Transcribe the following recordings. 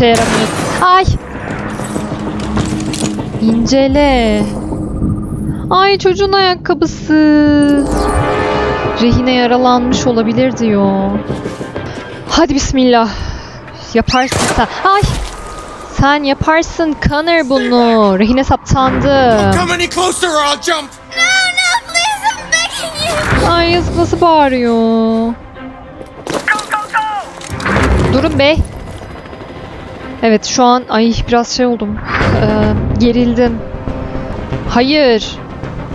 işe yaramıyor. Ay! İncele. Ay çocuğun ayakkabısı. Rehine yaralanmış olabilir diyor. Hadi bismillah. Yaparsın sen. Ay! Sen yaparsın Connor bunu. Rehine saptandı. Ay yazık nasıl bağırıyor. Durun be. Evet şu an ay biraz şey oldum. Ee, gerildim. Hayır.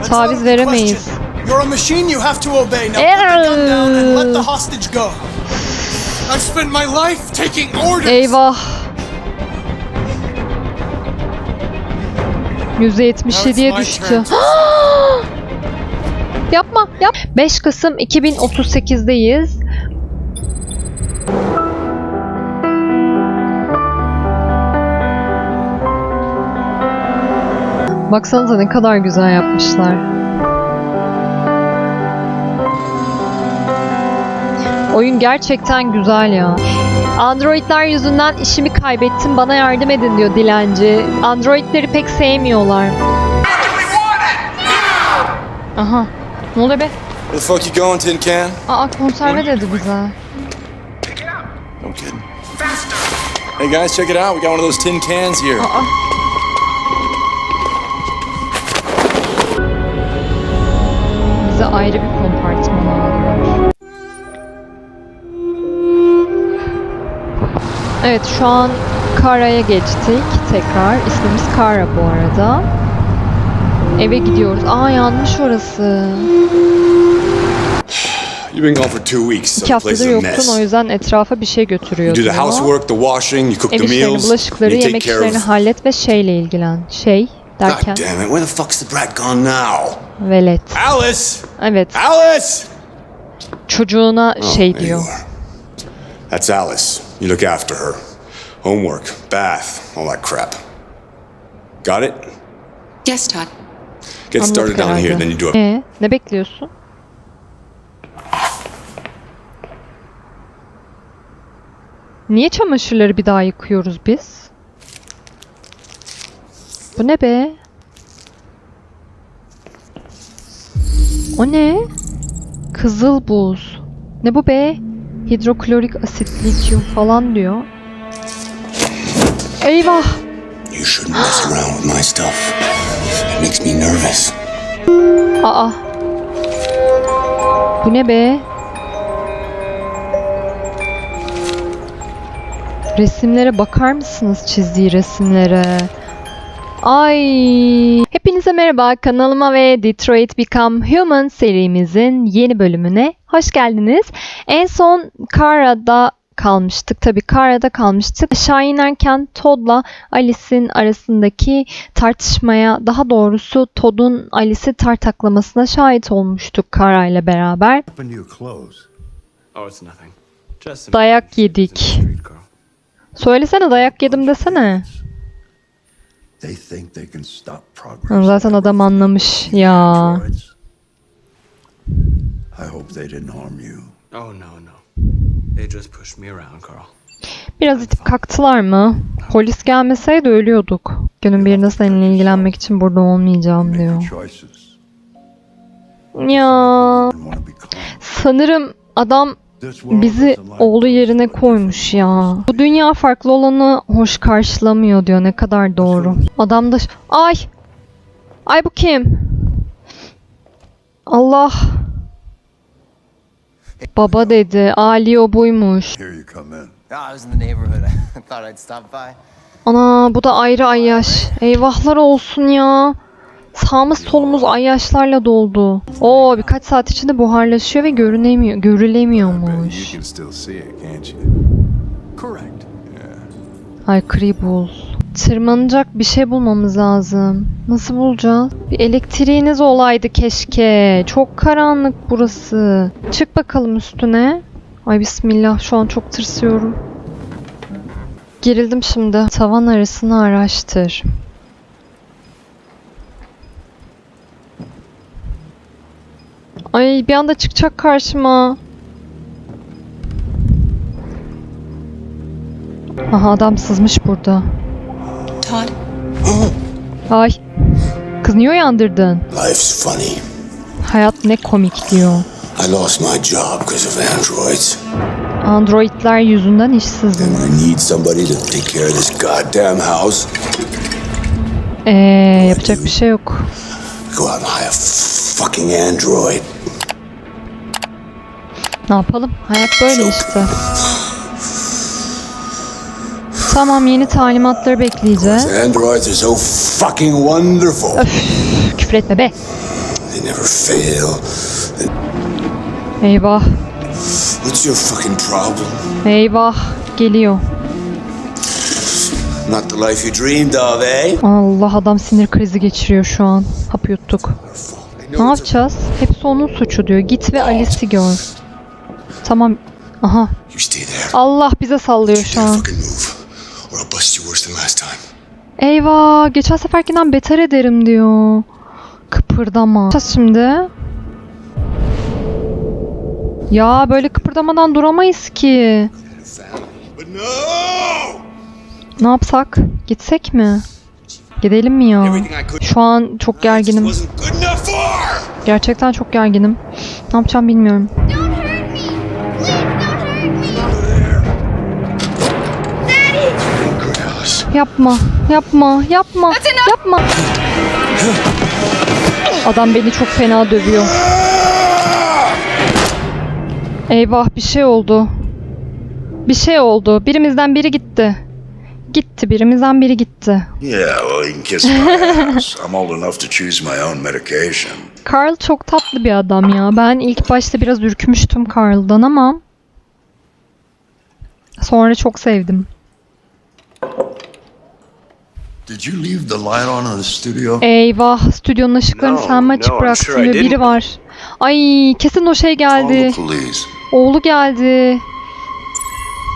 Taviz veremeyiz. You're a machine you have to obey. Now put the gun down and let the hostage go. I've spent my life taking orders. Eyvah. %77'ye Now it's my düştü. turn to- Yapma, yap. 5 Kasım 2038'deyiz. Baksanıza ne kadar güzel yapmışlar. Oyun gerçekten güzel ya. Androidler yüzünden işimi kaybettim bana yardım edin diyor dilenci. Androidleri pek sevmiyorlar. Aha. Ne oluyor be? Where the fuck you going, Tin Can? Aa konserve dedi bize. No kidding. Hey guys, check it out. We got one of those tin cans here. Aa. Ayrı bir kompartman alıyor. Evet şu an Kara'ya geçtik tekrar. İsmimiz Kara bu arada. Eve gidiyoruz. Aa yanlış orası. You've been gone for two weeks, İki haftadır yoktun o yüzden etrafa bir şey You götürüyor do the housework, the washing, you cook Ev the işlerini, meals, bulaşıkları, you take yemek işlerini hallet ve şeyle ilgilen. Şey derken God damn it, where the fuck's the brat gone now? velet. Alice! Evet Alice! çocuğuna Oh, şey there diyor. you are. That's Alice. You look after her. Homework, bath, all that crap. Got it? Yes, Todd. Get Anladık started down here, herhalde. then you do a Ee, ne bekliyorsun? Niye çamaşırları bir daha yıkıyoruz biz? Bu ne be? O ne? Kızıl buz. Ne bu be? Hidroklorik asit, lityum falan diyor. Eyvah! You shouldn't mess around with my stuff. It makes me nervous. Aa. Bu ne be? Resimlere bakar mısınız çizdiği resimlere? Ay. Hepinize merhaba kanalıma ve Detroit Become Human serimizin yeni bölümüne hoş geldiniz. En son Kara'da kalmıştık. Tabii Kara'da kalmıştık. Aşağı inerken Todd'la Alice'in arasındaki tartışmaya, daha doğrusu Todd'un Alice'i tartaklamasına şahit olmuştuk Kara ile beraber. Oh, Dayak yedik. Söylesene dayak yedim desene. They think they can stop Ha, progress. Zaten adam anlamış ya. Androids. I hope they didn't harm you. Oh, no, no. They just pushed me around, Carl. Biraz itip kalktılar mı? Polis gelmeseydi ölüyorduk. Günün birinde seninle ilgilenmek için burada olmayacağım diyor. Ya sanırım adam bizi oğlu yerine koymuş ya. Bu dünya farklı olanı hoş karşılamıyor diyor. Ne kadar doğru. Adam da... Ay! Ay bu kim? Allah! Baba dedi. Ali o buymuş. Ana bu da ayrı ayyaş. Eyvahlar olsun ya. Sağımız solumuz ayyaşlarla doldu. Oo birkaç saat içinde buharlaşıyor ve görünemiyor, görülemiyormuş. Ay Kribul. Tırmanacak bir şey bulmamız lazım. Nasıl bulacağız? Bir elektriğiniz olaydı keşke. Çok karanlık burası. Çık bakalım üstüne. Ay bismillah şu an çok tırsıyorum. Gerildim şimdi. Tavan arasını araştır. Ay bir anda çıkacak karşıma. Aha adam sızmış burada. Todd, Ay. Kız niye uyandırdın? Life's funny. Hayat ne komik diyor. I lost my job because of androids. Androidler yüzünden işsizim. And I need somebody to take care of this goddamn house. Eee yapacak bir şey yok. Go out and hire fucking android. Ne yapalım? Hayat böyle işte. Tamam yeni talimatları bekleyeceğiz. Androids are so fucking wonderful. Küfür etme be. They never fail. Eyvah. What's your fucking problem? Eyvah. Geliyor. Not the life you dreamed of, eh? Allah adam sinir krizi geçiriyor şu an. Hap yuttuk. Ne yapacağız? Hepsi onun suçu diyor. Git ve Alice'i gör. Tamam. Aha. Allah bize sallıyor şu an. Eyvah. Geçen seferkinden beter ederim diyor. Kıpırdama. Şimdi? Ya böyle kıpırdamadan duramayız ki. Ne yapsak? Gitsek mi? Gidelim mi ya? Şu an çok gerginim. Gerçekten çok gerginim. Ne yapacağım bilmiyorum. Yapma, yapma, yapma, yapma. Adam beni çok fena dövüyor. Eyvah bir şey oldu. Bir şey oldu. Birimizden biri gitti. Gitti, birimizden biri gitti. Yeah, well, you can kiss my ass. I'm old enough to choose my own medication. Carl çok tatlı bir adam ya. Ben ilk başta biraz ürkmüştüm Carl'dan ama sonra çok sevdim. Did you leave the light on in the studio? Eyvah, stüdyonun ışıklarını No, sen mi açık no, I'm bıraktın sure I. Biri didn't. var. Ay kesin o şey Call the geldi. police. Oğlu geldi.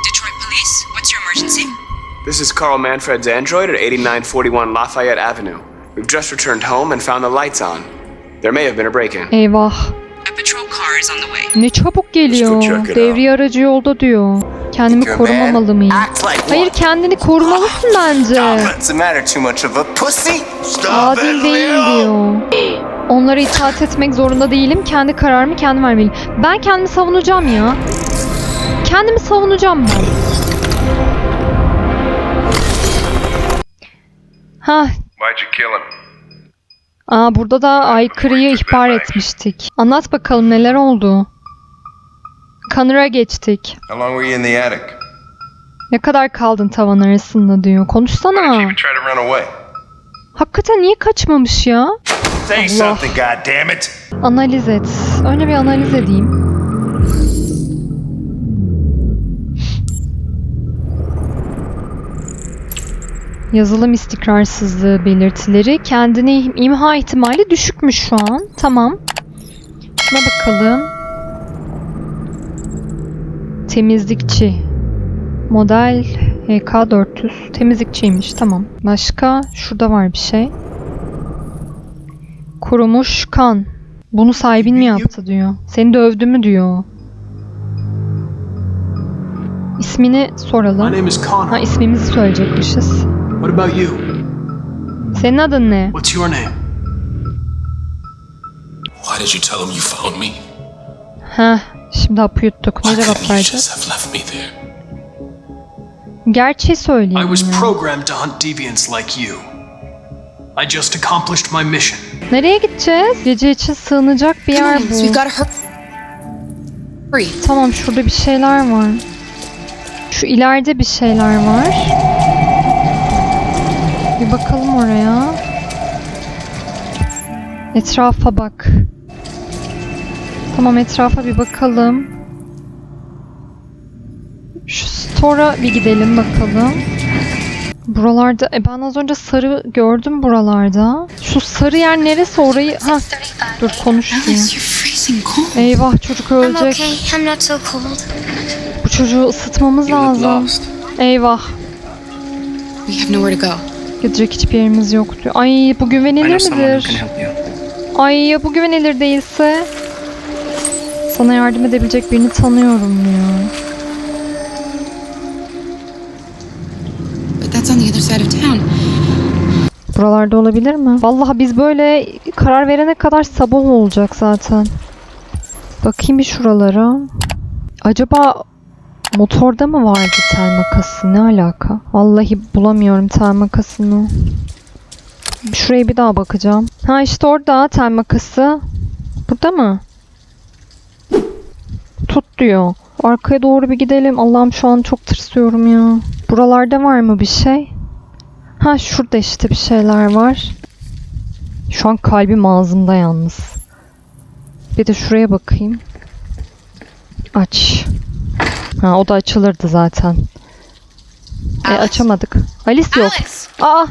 Detroit Police, what's your emergency? This is Carl Manfred's android at 8941 Lafayette Avenue. We've just returned home and found the lights on. There may have been a break-in. Eyvah. A patrol car is on the way. Ne çabuk geliyor. Devriye aracı yolda diyor. Kendimi korumamalı mıyım? Hayır kendini korumalısın bence. What's the matter? Too much of a pussy? Stop Adil değil diyor. Onlara itaat etmek zorunda değilim. Kendi kararımı kendim vermeliyim. Ben kendimi savunacağım ya. Kendimi savunacağım ben. Ha, Why'd you kill him? aa burada da aykırıyı ihbar etmiştik. Anlat bakalım neler oldu. Connor'a geçtik. How long were you in the attic? Ne kadar kaldın tavan arasında diyor. Konuşsana. even try to run away? Hakikaten niye kaçmamış ya? Say Allah. Analiz et. Önce bir analiz edeyim. Yazılım istikrarsızlığı belirtileri kendini imha ihtimali düşükmüş şu an. Tamam. Şuna bakalım. Temizlikçi. Model HK400. Temizlikçiymiş. Tamam. Başka? Şurada var bir şey. Kurumuş kan. Bunu sahibin mi yaptı diyor. Seni dövdü mü diyor. İsmini soralım. Ha ismimizi söyleyecekmişiz. What about you? Senin adın ne? What's your name? Why did you tell him you found me? Heh, şimdi hapı yuttuk. Ne cevap there? Gerçeği I söyleyeyim was ya. programmed to hunt deviants like you. I just accomplished my mission. Nereye gideceğiz? Gece için sığınacak bir yer on, we've bu. got. Tamam şurada bir şeyler var. Şu ileride bir şeyler var. Bir bakalım oraya. Etrafa bak. Tamam etrafa bir bakalım. Şu store'a bir gidelim bakalım. Buralarda, e ben az önce sarı gördüm buralarda. Şu sarı yer neresi orayı? Ha, dur konuş diyor. Alice, you're freezing cold. Eyvah çocuk ölecek. Bu çocuğu ısıtmamız lazım. Eyvah. We have nowhere to go. Gidecek hiçbir yerimiz yok diyor. Ay bu güvenilir midir? Ay ya bu güvenilir değilse? Sana yardım edebilecek birini tanıyorum diyor. It's on the other side of town. Buralarda olabilir mi? Vallahi biz böyle karar verene kadar sabah olacak zaten. Bakayım bir şuralara. Acaba motorda mı vardı tel makası? Ne alaka? Vallahi bulamıyorum tel makasını. Şuraya bir daha bakacağım. Ha işte orada tel makası. Burada mı? Tut diyor. Arkaya doğru bir gidelim. Allah'ım şu an çok tırsıyorum ya. Buralarda var mı bir şey? Ha şurada işte bir şeyler var. Şu an kalbim ağzımda yalnız. Bir de şuraya bakayım. Aç. Ha o da açılırdı zaten. E açamadık. Alice yok. Aa!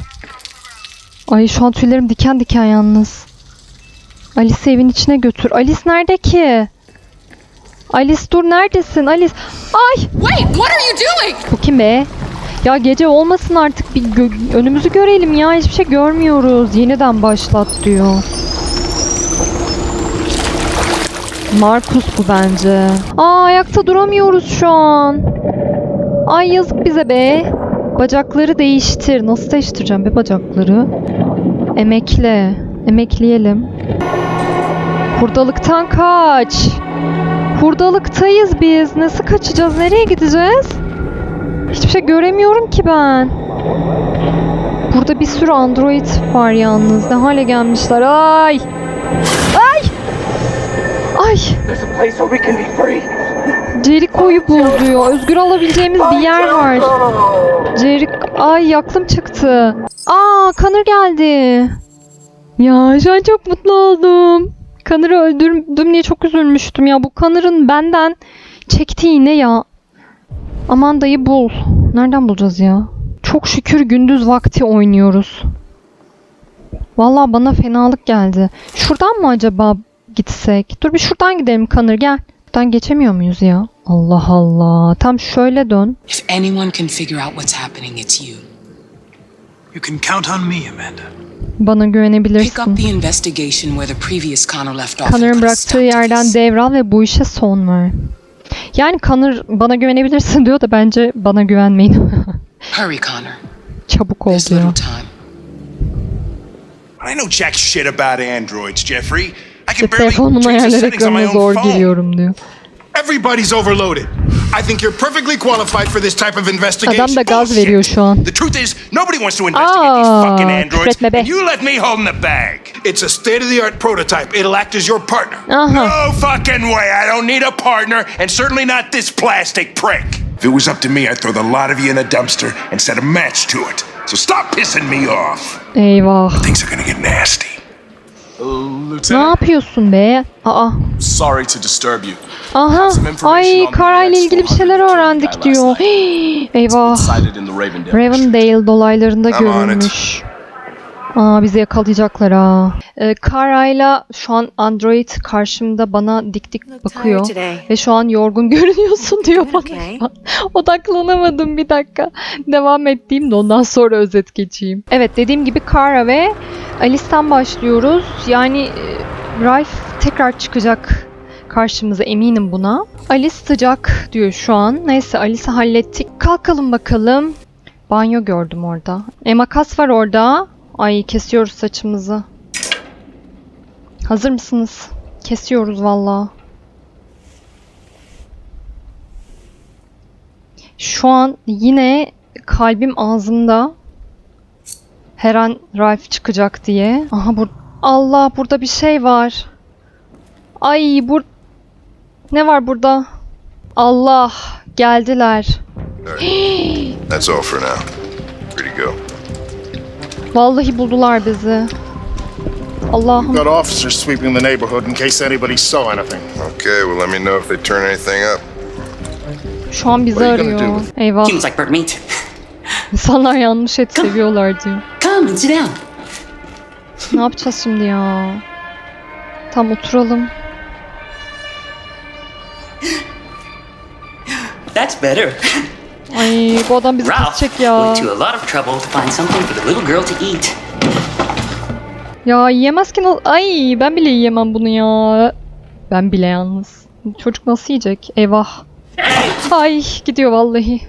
Ay şu an tüylerim diken diken yalnız. Alice'i evin içine götür. Alice nerede ki? Alice dur neredesin? Alice. Ay! Wait, what are you doing? Bu kim be? Ya gece olmasın artık bir gö- önümüzü görelim ya hiçbir şey görmüyoruz. Yeniden başlat diyor. Markus bu bence. Aa ayakta duramıyoruz şu an. Ay yazık bize be. Bacakları değiştir. Nasıl değiştireceğim be bacakları? Emekle. Emekleyelim. Hurdalıktan kaç. Hurdalıktayız biz. Nasıl kaçacağız? Nereye gideceğiz? Hiçbir şey göremiyorum ki ben. Burada bir sürü android var yalnız. Ne hale gelmişler. Ay! Ay! Ay! Jericho'yu bul diyor. Özgür alabileceğimiz bir yer var. Jericho... Ay yaklım çıktı. Aa Kanır geldi. Ya şu an çok mutlu oldum. Kanır'ı öldürdüm diye çok üzülmüştüm ya. Bu Kanır'ın benden çektiği iğne ya. Amanda'yı bul. Nereden bulacağız ya? Çok şükür gündüz vakti oynuyoruz. Vallahi bana fenalık geldi. Şuradan mı acaba gitsek? Dur bir şuradan gidelim Kanır gel. Buradan geçemiyor muyuz ya? Allah Allah. Tam şöyle dön. If anyone can figure out what's happening, it's you. You can count on me, Amanda. Bana Pick güvenebilirsin. the investigation where the previous Connor left off. and Kanır'ın put a bıraktığı to yerden this. devral ve bu işe son ver. Yani Kanır bana güvenebilirsin diyor da bence bana güvenmeyin. Hurry, Connor. Çabuk ol There's diyor. little time. I know jack shit about androids, Jeffrey. I can barely change the ayarlar settings on my ekranına own zor phone. giriyorum diyor. Everybody's overloaded. I think you're perfectly qualified for this type of investigation. Adam da gaz Bullshit. veriyor şu an. The truth is, nobody wants to investigate these fucking androids. küfretme be. And you let me holding the bag. It's a state-of-the-art prototype. It'll act as your partner. Aha. No fucking way. I don't need a partner, and certainly not this plastic prick. If it was up to me, I'd throw the lot of you in a dumpster and set a match to it. So stop pissing me off. Eyvah. Things are gonna get nasty. Ne yapıyorsun be? Aa. sorry to disturb you. Aha. Ay on the Kara ile Rex ilgili bir 400 şeyler öğrendik diyor. Hii, Eyvah. Ravendale. Dolaylarında I'm on it. görülmüş. Aa bizi yakalayacaklar ha. Ee, Kara'yla şu an Android karşımda bana dik dik bakıyor. Ve şu an yorgun görünüyorsun diyor bana. Odaklanamadım bir dakika. Devam ettiğim de ondan sonra özet geçeyim. Evet dediğim gibi Kara ve Alice'ten başlıyoruz. Yani e, Ralph tekrar çıkacak karşımıza eminim buna. Alice sıcak diyor şu an. Neyse Alice'i hallettik. Kalkalım bakalım. Banyo gördüm orada. E makas var orada. Ay kesiyoruz saçımızı. Hazır mısınız? Kesiyoruz valla. Şu an yine kalbim ağzımda. Her an Ralph çıkacak diye. Aha bur Allah burada bir şey var. Ay bur ne var burada? Allah geldiler. That's all for now. Free to go. Vallahi buldular bizi. Allah'ım. Got officers sweeping the neighborhood in case anybody saw anything. Okay, well, let me know if they turn anything up. Şu an bizi arıyor. Eyvah. Seems like burnt meat. İnsanlar yanlış et seviyorlar diyor. Come and sit down. Ne yapacağız şimdi ya? Tam oturalım. That's better. Ay bu adam bizi Ralph kesecek ya. went to a lot of trouble to find something for the little girl to eat. Ya yiyemez ki. Ay ben bile yiyemem bunu ya. Ben bile yalnız. Çocuk nasıl yiyecek? Eyvah. Ay gidiyor vallahi.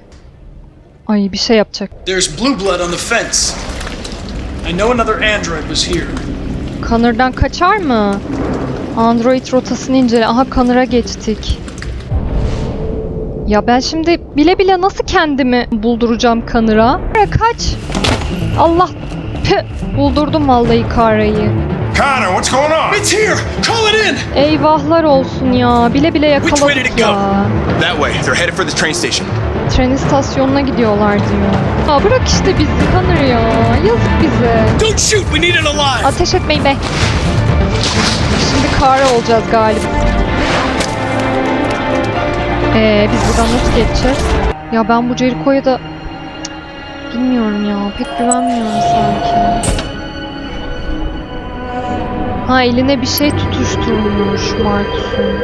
Ay bir şey yapacak. There's blue blood on the fence. I know another android was here. Connor'dan kaçar mı? Android rotasını incele. Aha Connor'a geçtik. Ya ben şimdi bile bile nasıl kendimi bulduracağım? Kara kaç. Allah. Püh. Buldurdum vallahi Kara'yı. Connor, what's going on? It's here! Call it in! Eyvahlar olsun ya. Bile bile Which way did it go? ya. That way. They're headed for the train station. Tren istasyonuna gidiyorlar diyor. Ya bırak işte bizi Connor ya. Yazık bize. Don't shoot! We need it alive! Ateş etmeyin be. Şimdi Kara olacağız galiba. Ee, biz buradan nasıl geçeceğiz? Ya ben bu Jericho'ya da bilmiyorum ya. Pek güvenmiyorum sanki. Ha eline bir şey tutuşturmuş Marcus'un.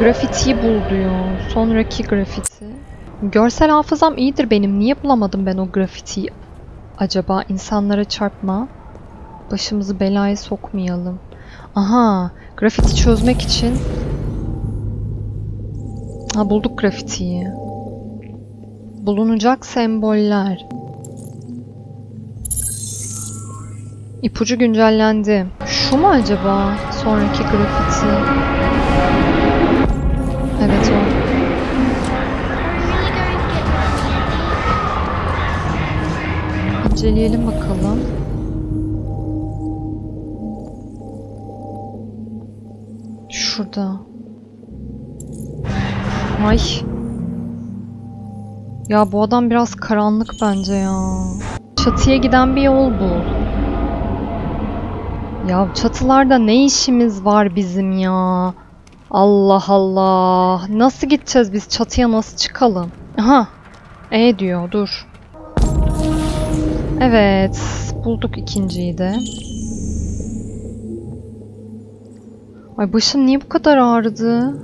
Grafitiyi bul diyor. Sonraki grafiti. Görsel hafızam iyidir benim. Niye bulamadım ben o grafitiyi? Acaba insanlara çarpma. Başımızı belaya sokmayalım. Aha, grafiti çözmek için. Ha bulduk grafitiyi. Bulunacak semboller. İpucu güncellendi. Şu mu acaba sonraki grafiti? Evet o. İnceleyelim bakalım. Şurada. Ay. Ya bu adam biraz karanlık bence ya. Çatıya giden bir yol bu. Ya çatılarda ne işimiz var bizim ya? Allah Allah. Nasıl gideceğiz biz çatıya nasıl çıkalım? Aha. E diyor dur. Evet. Bulduk ikinciyi de. Ay başım niye bu kadar ağrıdı?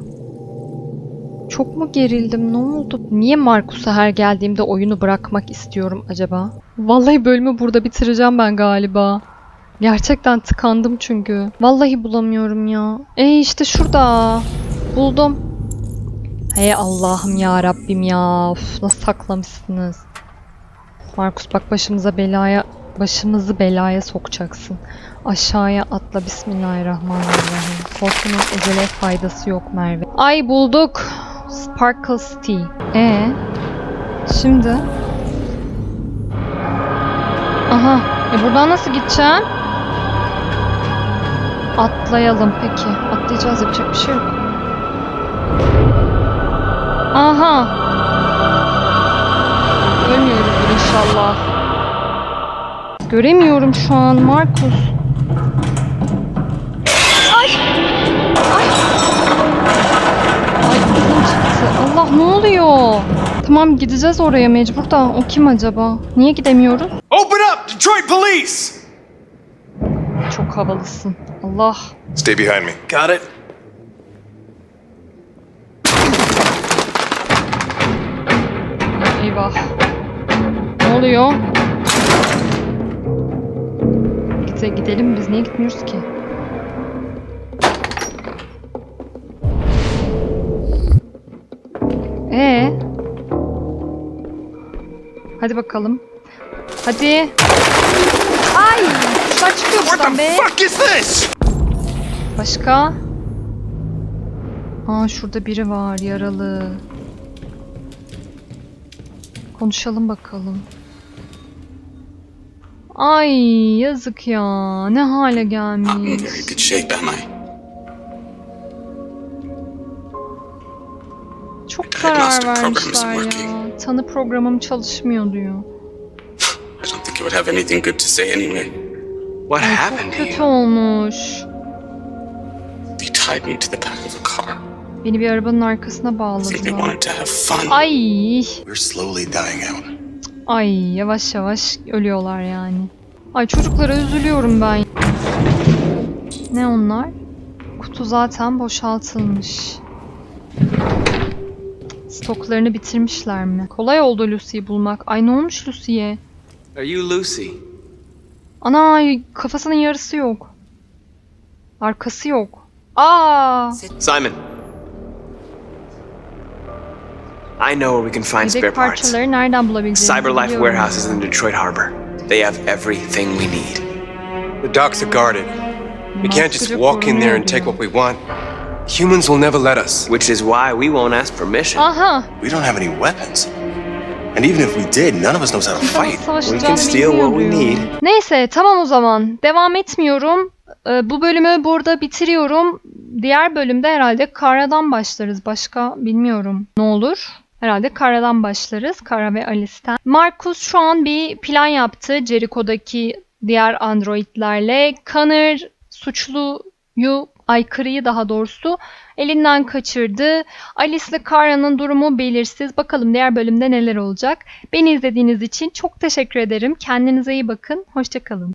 Çok mu gerildim? Ne oldu? Niye Markus'a her geldiğimde oyunu bırakmak istiyorum acaba? Vallahi bölümü burada bitireceğim ben galiba. Gerçekten tıkandım çünkü. Vallahi bulamıyorum ya. E işte şurada. Buldum. Hey Allah'ım ya Rabbim ya. Of, nasıl saklamışsınız? Markus bak başımıza belaya başımızı belaya sokacaksın. Aşağıya atla Bismillahirrahmanirrahim. Korkunun ecele faydası yok Merve. Ay bulduk. Sparkle City. E şimdi Aha. E buradan nasıl gideceğim? Atlayalım peki. Atlayacağız yapacak bir şey yok. Aha. Ölmüyoruzdur inşallah. Göremiyorum şu an Markus. Çıktı. Allah ne oluyor? Tamam gideceğiz oraya mecbur da o kim acaba? Niye gidemiyoruz? Open up! Detroit police! Çok havalısın. Allah. Stay behind me. Got it. Eyvah. Ne oluyor? Gide gidelim biz niye gitmiyoruz ki? Ee? Hadi bakalım. Hadi. Ay! Kuşlar çıkıyor buradan be. Fuck is this? Başka? Aa şurada biri var yaralı. Konuşalım bakalım. Ay yazık ya. Ne hale gelmiş. good shape, am I? İsn't vermişler working. ya. Tanı programım çalışmıyor diyor. I don't think it would have anything good to say anyway. What Ay, happened çok kötü olmuş. They tied me to the back of a car. Beni bir arabanın arkasına bağladılar. wanted to have fun. Ay, We're slowly dying out. ay yavaş yavaş ölüyorlar yani. Ay çocuklara üzülüyorum ben. Ne onlar? Kutu zaten boşaltılmış. Stoklarını bitirmişler mi? Kolay oldu Lucy'yi bulmak. Ay ne olmuş Lucy'ye? Are you Lucy? Ana kafasının yarısı yok. Arkası yok. Aa! Simon. I know where we can find spare parts. parçaları nereden bulabileceğimizi Cyberlife biliyorum. Warehouse is in Detroit Harbor. They have everything we need. The docks are guarded. We can't just walk in there and take what we want. Humans will never let us. Which is why we won't ask permission. Aha! We don't have any weapons. And even if we did, none of us knows how to fight. savaşacağını steal what we diyor. Neyse tamam o zaman. Devam etmiyorum. Ee, bu bölümü burada bitiriyorum. Diğer bölümde herhalde Kara'dan başlarız. Başka bilmiyorum. Ne olur? Herhalde Kara'dan başlarız. Kara ve Alice'ten. Marcus şu an bir plan yaptı. Jericho'daki diğer androidlerle. Connor suçluyu, aykırıyı daha doğrusu elinden kaçırdı. Alice ile Kara'nın durumu belirsiz. Bakalım diğer bölümde neler olacak. Beni izlediğiniz için çok teşekkür ederim. Kendinize iyi bakın. Hoşçakalın.